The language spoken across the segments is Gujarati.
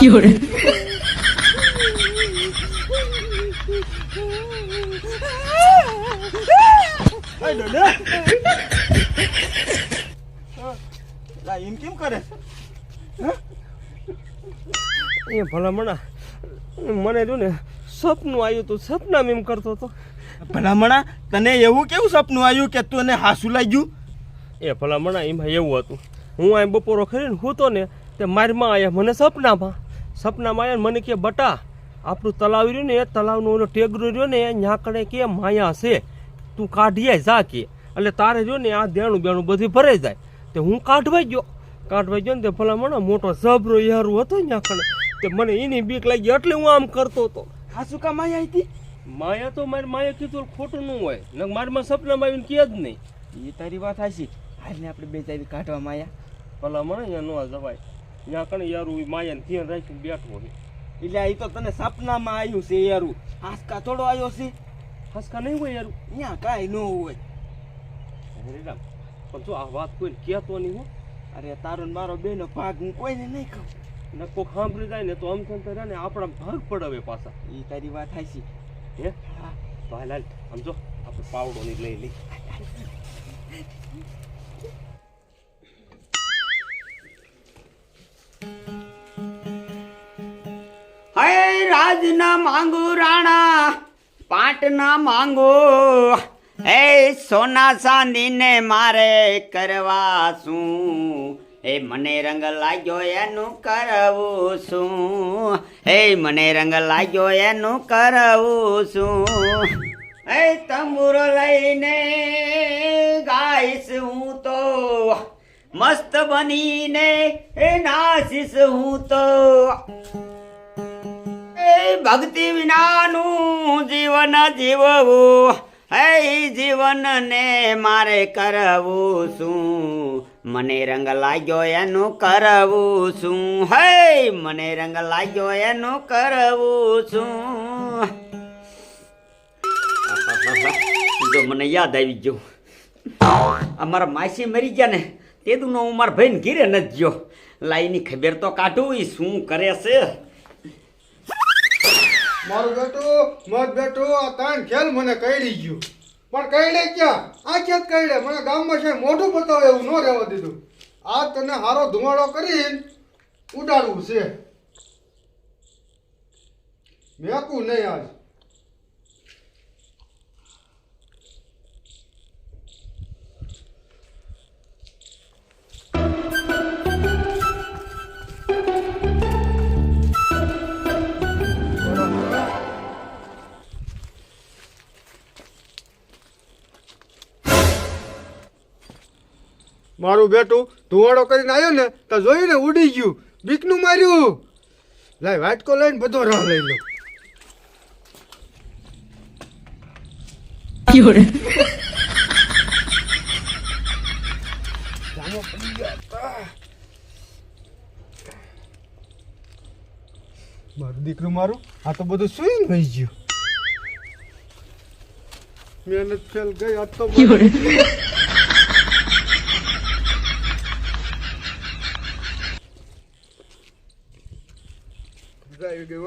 有人，આ દાદા લા એમ કેમ કરે? એ ભલામણા મને રહ્યું ને સપનું આવ્યું તું સપનામાં એમ કરતો હતો. ભલામણા તને એવું કેવું સપનું આવ્યું કે તું એને હાસુ લાગ્યું? એ ભલામણા એમાં એવું હતું. હું અહીં બપોરો ખરીને હોતો ને તે મારમાં આવ્યા મને સપનામાં. સપનામાં આવ્યા મને કે બટા આપણું તલાવ રહ્યું ને એ તલાવનું ઓલો ટેગરું રહ્યો ને ત્યાં કણે કે માયા છે તું કાઢીએ જા કે. એટલે તારે રહ્યો ને આ દેણું બેણું બધું ભરાઈ જાય. તે હું કાઢવાઈ ગયો. કાઢવા ગયો ને તે ભલામણા મોટો ઝબરો યારું હતો ત્યાં કણે તે મને એની બીક લાગી એટલે હું આમ કરતો હતો. હાસુ કા માયા હતી માયા તો મારે માયા કીધું ખોટું ન હોય. ને મારમાં સપનામાં આવીને કહે જ નહીં. એ તારી વાત હાશી હાલને આપણે બે તારી કાઢવા માયા. ભલા મને અહીંયા ન જવાય. ત્યાં કણે યારું માયાને ધ્યાન રાખીને બેઠો હોય. એટલે એ તો તને સપનામાં આવ્યું છે યારું હાસકા થોડો આવ્યો છે. હાસકા નહીં હોય યારું અહીંયા કાંઈ ન હોય. હરિરામ પણ જો આ વાત કોઈને કહેતો નહીં હો. અરે તારો ને મારો બેનો ભાગ હું કોઈને નહીં કહું. ને કોઈક સાંભળી જાય ને તો આમ થઈને તો ને આપણા ભાગ પડાવે પાછા. એ તારી વાત હાસી હે? તો હાલ હાલ આમ જો આપણે પાવડો ની લઈ લઈ. હે રાજના માંગો રાણા પાટના માંગુ. હે સોના ચાંદીને મારે કરવા શું? હે મને રંગ લાગ્યો એનું કરવું શું? હે મને રંગ લાગ્યો એનું કરવું શું? હે તંબુરો લઈને ગાઈશ હું તો, મસ્ત બનીને હે નાચીશ હું તો. એ ભક્તિ વિનાનું જીવન જીવવું. હે જીવનને મારે કરવું શું? મને રંગ લાગ્યો એનું કરવું શું? હે, મને રંગ લાગ્યો એનું કરવું શું? જો મને યાદ આવી ગયું. અમારા માસી મરી ગયા ને તે દુનો હું મારા ભાઈને ઘીરે નથી ગયો. લાઈની ખબર તો કાઢું શું કરે છે. મારું બેટું, મત બેટું, આ ત્રણ ખેલ મને કઈડી ગયું. પણ કઈડે ક્યાં? આ ક્યાં કઈડે મને ગામમાં છે મોઢું બતાવે, એવું ન રહેવા દીધું. આ તને હારો ધુમાડો કરીને ઉડાડવું છે. મેકું નહીં આજ. મારું બેટું ધુવાડો કરીને આવ્યો ને તો જોયું ને ઉડી ગયું. બીકનું માર્યું. લાય વાટકો લઈને બધો રાહ લઈ લો. મારું દીકરું મારું આ તો બધું સુઈ વહી ગયું. મહેનત ફેલ ગઈ આ તો મજા આવી ગઈ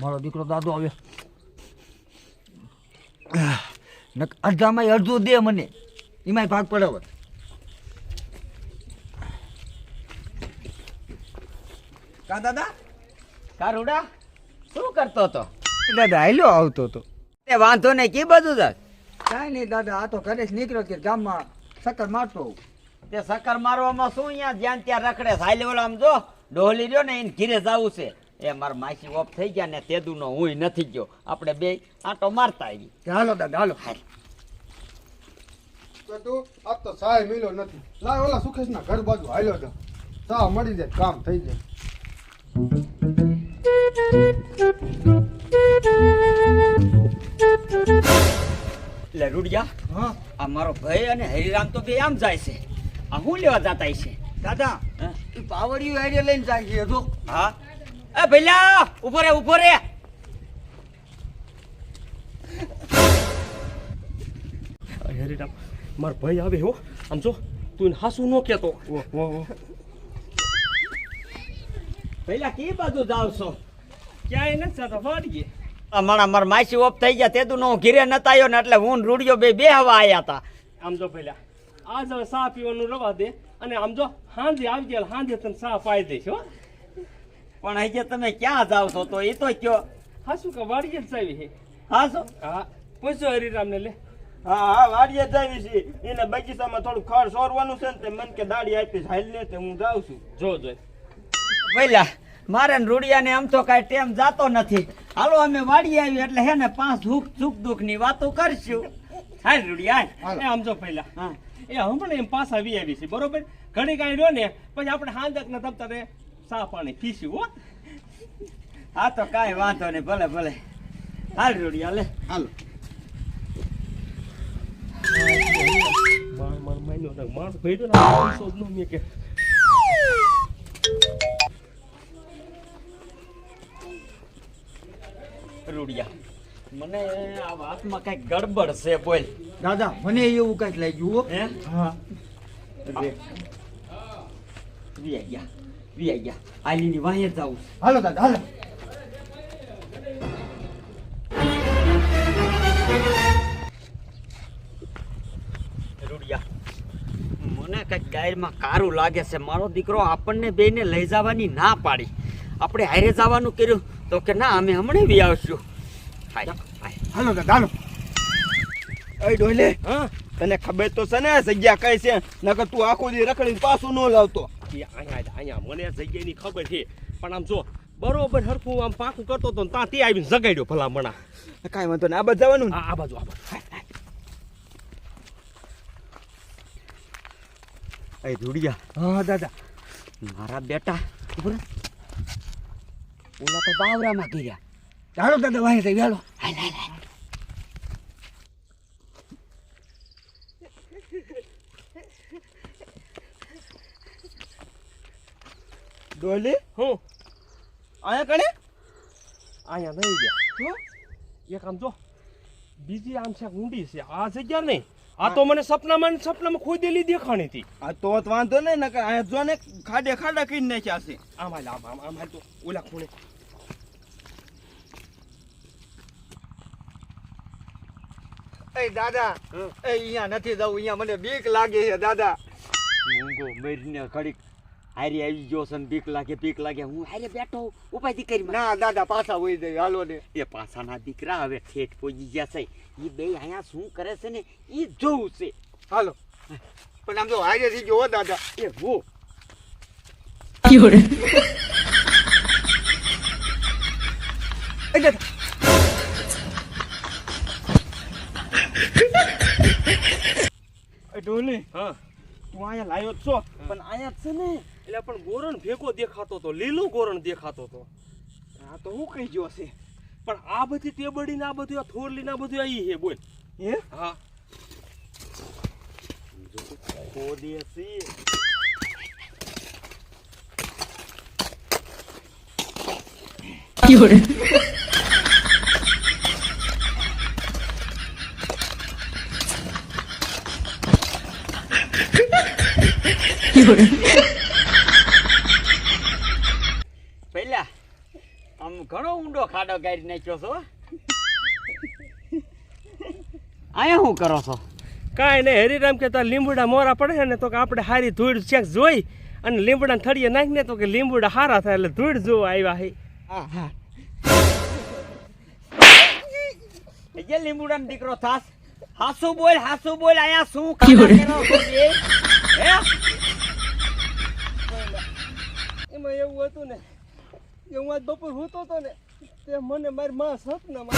મારો દીકરો દાદો આવ્યો. નક અડધામાં અડધું દે મને. એમાંય ભાગ પડે હવે કા દાદા? કા રૂડા શું કરતો હતો? દાદા હાલ્યો આવતો હતો તે વાંધો નહીં કી બધું દાદ કાંઈ નહીં દાદા આ તો ઘરે જ નીકળ્યો કે ગામમાં સક્કર મારતો તે સકર મારવામાં શું અહીંયા જ્યાં ત્યાં રખડે? ઓલા આમ જો ડોહલી રહ્યો ને એને ઘીરે જવું છે. એ મારા માસી ઓફ થઈ ગયા ને તેદુનો હું નથી ગયો. આપણે બે આટો મારતા આવી કે હાલો દાદા હાલો. તું આ તો સાય મિલો નથી. લાય ઓલા સુખેશ ના ઘર બાજુ હાલ્યો જા. સા મળી જાય કામ થઈ જાય. એટલે આ મારો ભાઈ અને હરિરામ તો બે આમ જાય છે. આ હું લેવા જતા છે? દાદા એ પાવડિયું આઈડિયા લઈને જાય છે તો હા. એ ભૈલા ઊભો રે ઊભો રે. હરિરામ મારો ભાઈ આવે હો. આમ જો તું હાસુ નો હાસું ન કહેતો ભૈલા કે બાજુ જાવ છો? ક્યાંય નથી જતો વાડીએ અમારા મારા માસી ઓફ થઈ ગયા તેદું હું ઘીરે નતા આવ્યો ને એટલે હું રૂડિયો બે બે હવા આયા હતા આમ જો પેલા આજ હવે પીવાનું રવા દે અને આમ જો હાંજે આવી ગયા હાંજે તને પાઈ દઈશ હો. પણ હજી તમે ક્યાં જાવ છો તો એ તો કયો? હાસુ કે વાડીએ જ જાવી છે હા છો હા પૂછજો હરિરામને લે. હા હા વાડીએ જ છે. એને બગીચામાં થોડું ખડ સોરવાનું છે ને તે મન કે દાડી આપીશ હાલ ને તે હું જાઉં છું. જો જોઈ ભઈલા મારે રૂડિયાને આમ તો કાંઈ ટેમ જાતો નથી હાલો અમે વાડી આવી એટલે હે ને પાંચ દુઃખ સુખ દુઃખની વાતો કરશું હાલ રૂડિયા આમ જો પેલા હા એ હમણાં એમ પાછા આવી આવી છે બરોબર ઘડી કાંઈ રહ્યો ને પછી આપણે હાંજક ને તમતારે સા પાણી પીશું હો હા તો કાંઈ વાંધો નહીં ભલે ભલે હાલ રૂડિયા લે હાલો માણસ માર માન્યો ને રૂડિયા. મને આ વાતમાં કંઈક ગડબડ છે બોલ. દાદા મને એવું કંઈક લાગ્યું હો. હે? વી ગયા વી ગયા. આલીની વાહે જાવ હાલો દાદા હાલો. મને કંઈક ગાયરમાં કારું લાગે છે. મારો દીકરો આપણને બેને લઈ જવાની ના પાડી. આપણે હારે જવાનું કર્યું. તો કે ના અમે હમણાં બી આવશું. હાય હાય. હાલો દાદા હાલો. ડોલે હા? તને ખબર તો છે ને જગ્યા કઈ છે? નકર તું આખો દી રખડીને પાછું ન લાવતો. અહીંયા અહીંયા મને આ જગ્યાની ખબર છે. પણ આમ જો બરોબર હરખું આમ પાકું કરતો હતો ને ત્યાં તે આવીને જગાડ્યો ભલા મણા કાંઈ વાંધો નહીં. આ બાજુ જવાનું આ આ બાજુ આ બાજુ. એ ધૂડિયા હા દાદા. મારા બેટા રહે. ઓલા તો બાવરામાં ગયા હાલો દાદા વાહી થઈ હાલો. ડોલી? હું? આયા કણે? આયા નહીં ગયા. એક આમ જો બીજી આમ છે ઊંડી છે. આ જગ્યા નહીં. આ તો મને સપનામાં સપનામાં ખોદેલી દેખાણી હતી. આ તો વાંધો નહીં નકર આ જો ને ખાડે ખાડા કરી નાખ્યા છે. આમ હાલ આમ આમ આમ હાલ તો ઓલા ખૂણે. એ દાદા એ અહીંયા નથી જવું અહીંયા મને બીક લાગે છે દાદા. મૂંગો મરીને ઘડીક. હારી આવી ગયો છે ને બીક લાગે બીક લાગે. હું હારે બેઠો ઉપાય દીકરી ના દાદા પાછા હોય જાય હાલો ને. એ પાછાના દીકરા હવે ઠેઠ પહોંચી ગયા છે. એ બે અહીંયા શું કરે છે ને એ જોવું છે. હાલો. પણ આમ તો હારે થઈ ગયો હો દાદા. એ હો. ડોલી હા. તું અહીંયા લાવ્યો જ છો. પણ અહીંયા છે ને. એટલે પણ ગોરણ ભેગો દેખાતો તો લીલો ગોરણ દેખાતો તો. આ તો હું કઈ ગયો છે. પણ આ બધી ટેબડી ને આ બધું આ થોરલી ને આ બધું આવી છે બોલ. હે? હા. ખોદે છે. 有人，ખાડો ગાડી નાખ્યો છો? અહીંયા શું કરો છો? કાંઈ નહીં હરિરામ કે તો લીંબુડા મોરા પડે ને તો કે આપણે હારી ધૂળ ચેક જોઈ અને લીંબુડા થળીએ નાખીને તો કે લીંબુડા હારા થાય એટલે ધૂળ જોવા આવ્યા હે. હા હા જે લીંબુડાનો દીકરો થાસ હાસુ બોલ હાસુ બોલ અહીંયા શું હે? એમાં એવું હતું ને કે હું આજ બપોર હોતો હતો ને તે મને મારી માં સપનામાં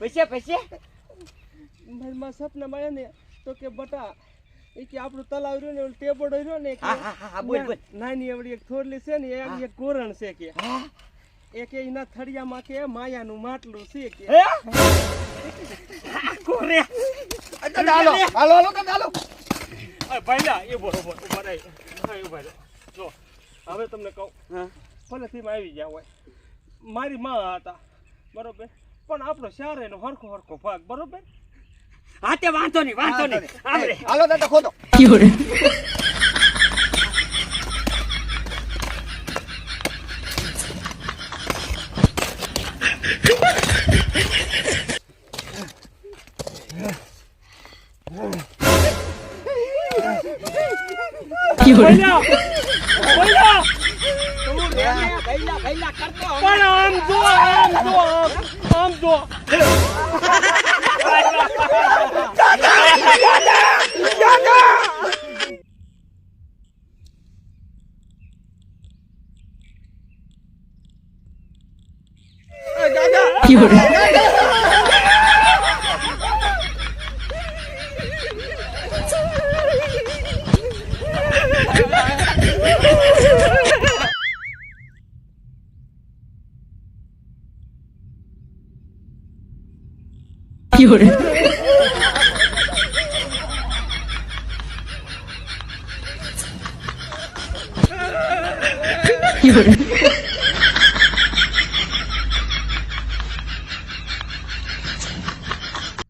પૈસે પૈસે? મારી માં સપનામાં આવ્યા ને તો કે બટા એ કે આપણું તલાવ રહ્યું ને ઓલું ટેબડો રહ્યો ને હા, હા, હા, હા, બોલ, બોલ. નાની એવડી એક થોરલી છે ને એમ એક ગોરણ છે કે. હા? એ કે એના થળિયામાં કે માયાનું માટલું છે કે. હે? કોરે. હાલો હાલો હાલો દાદા હાલો. અરે ભાઈલા એ બરોબર ઊભા રહી ભાઈ ઊભા રહો. જો હવે તમને કહું. ભલે થીમાં આવી ગયા હોય. મારી માં હતા બરોબર? પણ આપણો શહેર એનો હરખો હરખો ભાગ બરોબર? હા તે વાંધો નહીં વાંધો નહીં. આપણે હાલો દાદા ખોદો. 有 কি হলো? কি হলো 有人，